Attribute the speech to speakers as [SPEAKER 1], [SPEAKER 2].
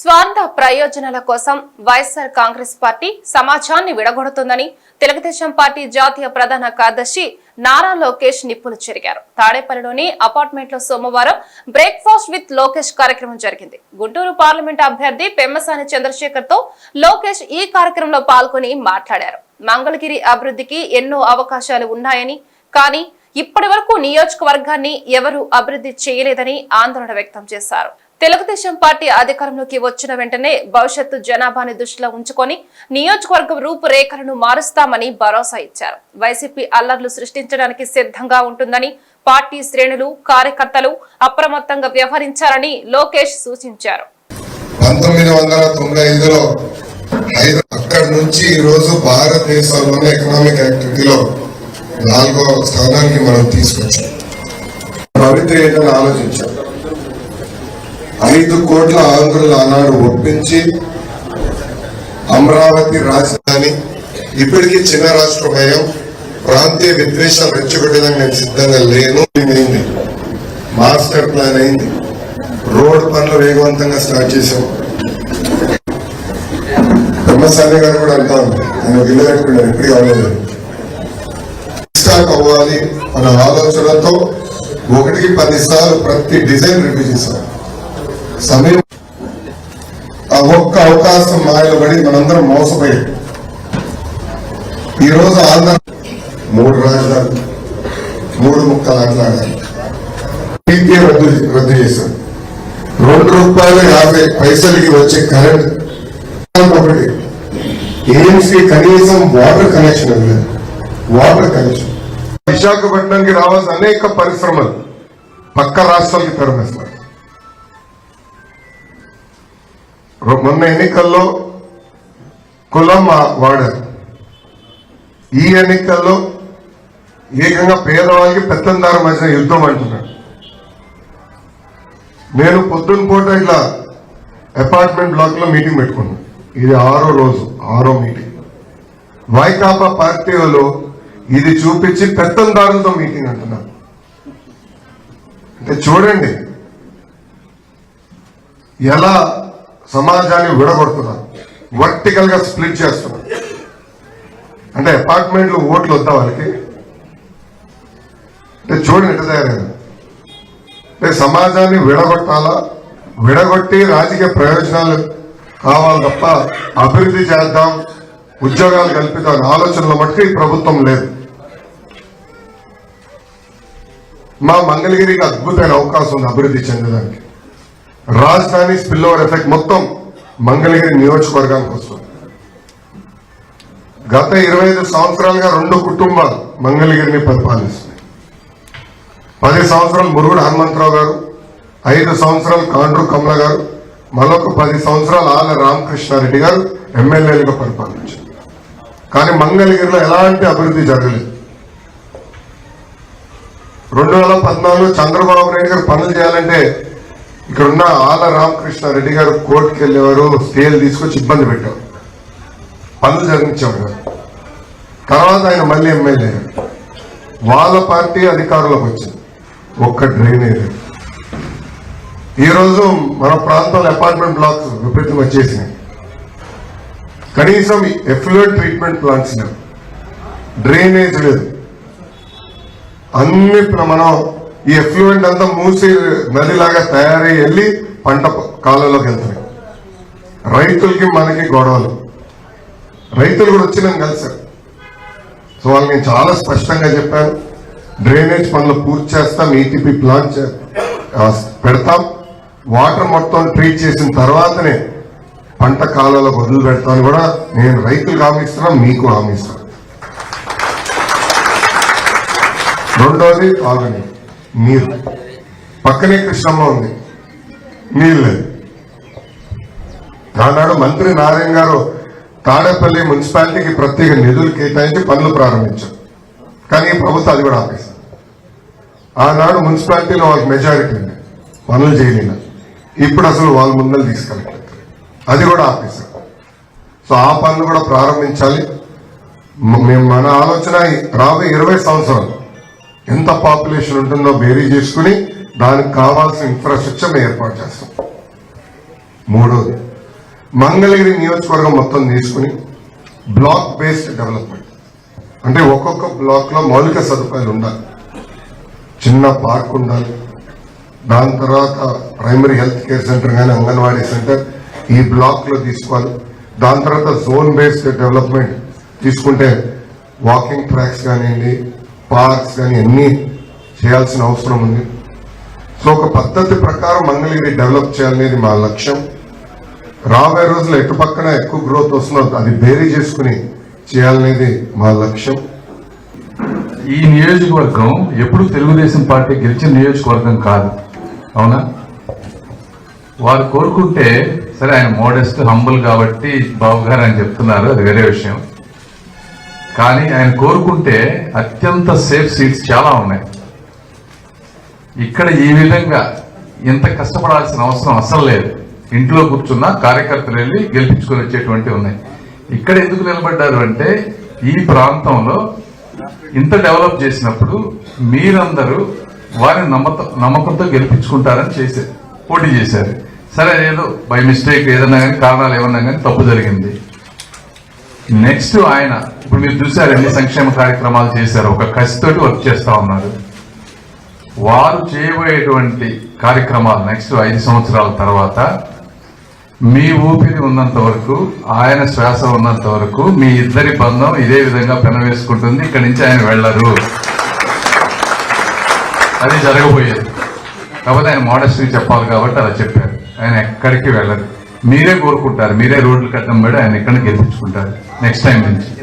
[SPEAKER 1] స్వార్థ ప్రయోజనాల కోసం వైఎస్ఆర్ కాంగ్రెస్ పార్టీ సమాజాన్ని విడగొడుతుందని తెలుగుదేశం పార్టీ జాతీయ ప్రధాన కార్యదర్శి నారా లోకేష్ నిప్పులు చెరిగారు. తాడేపల్లిలోని అపార్ట్మెంట్లో సోమవారం బ్రేక్ఫాస్ట్ విత్ లోకేష్ కార్యక్రమం జరిగింది. గుంటూరు పార్లమెంట్ అభ్యర్థి పెమ్మసాని చంద్రశేఖర్తో లోకేష్ ఈ కార్యక్రమంలో పాల్గొని మాట్లాడారు. మంగళగిరి అభివృద్ధికి ఎన్నో అవకాశాలు ఉన్నాయని కానీ ఇప్పటి వరకు నియోజకవర్గాన్ని ఎవరూ అభివృద్ధి చేయలేదని ఆందోళన వ్యక్తం చేశారు. తెలుగుదేశం పార్టీ అధికారంలోకి వచ్చిన వెంటనే భవిష్యత్తు జనాభాని దృష్టిలో ఉంచుకొని నియోజకవర్గం రూపురేఖలను మారుస్తామని భరోసా ఇచ్చారు. వైసీపీ అల్లర్లు సృష్టించడానికి సిద్ధంగా ఉంటుందని పార్టీ శ్రేణులు కార్యకర్తలు అప్రమత్తంగా వ్యవహరించారని లోకేష్ సూచించారు.
[SPEAKER 2] పంతొమ్మిది వందల తొంభై ఐదులో అక్కడి నుంచి ఎకనామిక్ యాక్టివిటీలో నాలుగో స్థానానికి మనం తీసుకొచ్చాం. ఆలోచించాం. ఐదు కోట్ల ఆంధ్రులు ఆనాడు ఒప్పించి అమరావతి రాజధాని ఇప్పటికీ చిన్న రాష్ట్ర భయం ప్రాంతీయ విద్వేషాలు రెచ్చగొట్టడానికి నేను సిద్ధంగా లేను. అయింది మాస్టర్ ప్లాన్ అయింది. రోడ్ పనులు వేగవంతంగా స్టార్ట్ చేశాం. బ్రహ్మసాని గారు కూడా అంటా ఉన్నారు. ఆయన ఒక ఇల్లు కట్టుకున్నారు అవ్వలేదు స్టాక్ అవ్వాలి అన్న ఆలోచనతో ఒకటికి పది సార్లు ప్రతి డిజైన్ రివ్యూ చేశాం. సమయం. ఆ ఒక్క అవకాశం మాయలబడి మనందరం మోసపోయాం. ఈ రోజు ఆంధ్ర మూడు రాజధాని మూడు ముక్కలు ఆటలాడాలి టీకే రద్దు రద్దు చేశారు. రెండు రూపాయలు యాభై పైసలకి వచ్చే కరెంట్ ఒకటి. కి కనీసం వాటర్ కనెక్షన్ ఇవ్వలేదు వాటర్ కనెక్షన్. విశాఖపట్నంకి రావాల్సిన అనేక పరిశ్రమలు పక్క రాష్ట్రాలకి తరమేస్తారు మొన్న ఎన్నికల్లో కులం వాడారు. ఈ ఎన్నికల్లో ఏకంగా పేదవాళ్ళకి పెత్తందారం మధ్య యుద్ధం అంటున్నాడు నేను పొద్దున్న పూట ఇట్లా అపార్ట్మెంట్ బ్లాక్లో మీటింగ్ పెట్టుకున్నాను ఇది ఆరో రోజు ఆరో మీటింగ్. వైకాపా పార్టీ వాళ్ళు ఇది చూపించి పెత్తందారులతో మీటింగ్ అంటున్నారు. అంటే చూడండి ఎలా సమాజాన్ని విడగొడుతున్నారు. వర్టికల్గా స్ప్లిట్ చేస్తున్నారు. అంటే అపార్ట్మెంట్లు ఓట్లు వద్దా వాళ్ళకి? అంటే చూడండి ఎట్లా అంటే సమాజాన్ని విడగొట్టాలా? విడగొట్టి రాజకీయ ప్రయోజనాలు కావాలి తప్ప అభివృద్ధి చేద్దాం ఉద్యోగాలు కల్పిద్దాం ఆలోచనలు ఆలోచనలో ఈ ప్రభుత్వం లేదు. మా మంగళగిరికి అద్భుతమైన అవకాశం ఉంది అభివృద్ధి చెందడానికి. రాజధాని స్పిల్ ఓవర్ ఎఫెక్ట్ మొత్తం మంగళగిరి నియోజకవర్గానికి వస్తుంది. గత ఇరవై ఐదు సంవత్సరాలుగా రెండు కుటుంబాలు మంగళగిరిని పరిపాలిస్తున్నాయి. పది సంవత్సరాలు మురుగుడు హనుమంతరావు గారు ఐదు సంవత్సరాలు కాండ్రు కమల గారు మరొక పది సంవత్సరాలు ఆల రామకృష్ణారెడ్డి గారు ఎమ్మెల్యేలుగా పరిపాలించారు. కానీ మంగళగిరిలో ఎలాంటి అభివృద్ధి జరగలేదు. రెండు వేల పద్నాలుగులో చంద్రబాబు నాయుడు గారు పనులు చేయాలంటే ఇక్కడ ఉన్న ఆల రామకృష్ణారెడ్డి గారు కోర్టుకు వెళ్ళేవారు స్టేలు తీసుకొచ్చి ఇబ్బంది పెట్టారు. పనులు జరిగించేవారు తర్వాత ఆయన మళ్ళీ ఎమ్మెల్యే. వాళ్ళ పార్టీ అధికారంలోకి వచ్చింది. ఒక్క డ్రైనేజ్ ఈ రోజు మన ప్రాంతంలో అపార్ట్మెంట్ బ్లాక్స్ విపరీతం వచ్చేసినాయి. కనీసం ఎఫ్లూయెంట్ ట్రీట్మెంట్ ప్లాంట్స్ లేవు. డ్రైనేజ్ లేదు. అన్ని ప్ర- మనం ఈ ఎఫ్లూయెంట్ అంతా మూసి నదిలాగా తయారై వెళ్ళి పంట కాలంలోకి వెళ్తున్నాయి రైతులకి మనకి గొడవలు. రైతులు కూడా వచ్చి నన్ను కలిశారు. సో వాళ్ళు నేను చాలా స్పష్టంగా చెప్పాను. డ్రైనేజ్ పనులు పూర్తి చేస్తాం ఈటీపీ ప్లాన్ చే- పెడతాం. వాటర్ మొత్తం ట్రీట్ చేసిన తర్వాతనే పంట కాలంలో వదిలి పెడతాను కూడా నేను రైతులకు హామీ మీకు హామీ ఇస్తాను రెండోది తాగునీరు నీరు. పక్కనే కృష్ణమ్మ ఉంది. నీళ్ళు లేదు. ఆనాడు మంత్రి నారాయణ గారు తాడేపల్లి మున్సిపాలిటీకి ప్రత్యేక నిధులు కేటాయించి పనులు ప్రారంభించారు. కానీ ప్రభుత్వం అది కూడా ఆపేసింది. ఆనాడు మున్సిపాలిటీలో వాళ్ళకి మెజారిటీ ఉంది. పనులు చేయలేదు ఇప్పుడు అసలు వాళ్ళ ముందర తీసుకెళ్ళట్లేదు. అది కూడా ఆపేశారు సో ఆ పనులు కూడా ప్రారంభించాలి. మేము మన ఆలోచన రాబోయే ఇరవై సంవత్సరాలు ఎంత పాపులేషన్ ఉంటుందో బేరీ చేసుకుని దానికి కావాల్సిన ఇన్ఫ్రాస్ట్రక్చర్ ఏర్పాటు చేస్తాం. మూడోది మంగళగిరి నియోజకవర్గం మొత్తం తీసుకుని బ్లాక్ బేస్డ్ డెవలప్మెంట్ అంటే ఒక్కొక్క బ్లాక్లో మౌలిక సదుపాయాలు ఉండాలి. చిన్న పార్క్ ఉండాలి. దాని తర్వాత ప్రైమరీ హెల్త్ కేర్ సెంటర్ కానీ అంగన్వాడీ సెంటర్ ఈ బ్లాక్లో తీసుకోవాలి. దాని తర్వాత జోన్ బేస్డ్ డెవలప్మెంట్ తీసుకుంటే వాకింగ్ ట్రాక్స్ కానివ్వండి పార్క్స్ కానీ అన్నీ చేయాల్సిన అవసరం ఉంది. సో ఒక పద్ధతి ప్రకారం మంగళగిరి డెవలప్ చేయాలనేది మా లక్ష్యం. రాబోయే రోజుల్లో ఎటు పక్కన ఎక్కువ గ్రోత్ వస్తుందో అది బేరీ చేసుకుని చేయాలనేది మా లక్ష్యం.
[SPEAKER 3] ఈ నియోజకవర్గం ఎప్పుడు తెలుగుదేశం పార్టీ గెలిచిన నియోజకవర్గం కాదు. అవునా? వారు కోరుకుంటే సరే ఆయన మోడెస్ట్ హంబుల్ కాబట్టి బాబు గారు అని చెప్తున్నారు. అది వేరే విషయం. కానీ ఆయన కోరుకుంటే అత్యంత సేఫ్ సీట్స్ చాలా ఉన్నాయి. ఇక్కడ ఈ విధంగా ఇంత కష్టపడాల్సిన అవసరం అసలు లేదు. ఇంట్లో కూర్చున్న కార్యకర్తలు వెళ్ళి గెలిపించుకొని వచ్చేటువంటి ఉన్నాయి. ఇక్కడ ఎందుకు నిలబడ్డారు అంటే ఈ ప్రాంతంలో ఇంత డెవలప్ చేసినప్పుడు మీరందరూ వారిని నమ్మత నమ్మకంతో గెలిపించుకుంటారని చేశారు పోటీ చేశారు. సరే ఏదో బై మిస్టేక్ ఏదన్నా కానీ కారణాలు ఏమన్నా కానీ తప్పు జరిగింది. నెక్స్ట్ ఆయన ఇప్పుడు మీరు చూసారు ఎన్ని సంక్షేమ కార్యక్రమాలు చేశారు. ఒక కసితోటి వర్క్ చేస్తా ఉన్నారు. వారు చేయబోయేటువంటి కార్యక్రమాలు నెక్స్ట్ ఐదు సంవత్సరాల తర్వాత మీ ఊపిరి ఉన్నంత వరకు ఆయన శ్వాస ఉన్నంత వరకు మీ ఇద్దరి బంధం ఇదే విధంగా పెనవేసుకుంటుంది. ఇక్కడి నుంచి ఆయన వెళ్ళరు. అది జరగబోయేది. కాకపోతే ఆయన మోడస్ట్రీ చెప్పాలి కాబట్టి అలా చెప్పారు. ఆయన ఎక్కడికి వెళ్ళరు. మీరే కోరుకుంటారు. మీరే రోడ్లు కట్టడం పడి ఆయన ఎక్కడ గెలిపించుకుంటారు నెక్స్ట్ టైం నుంచి.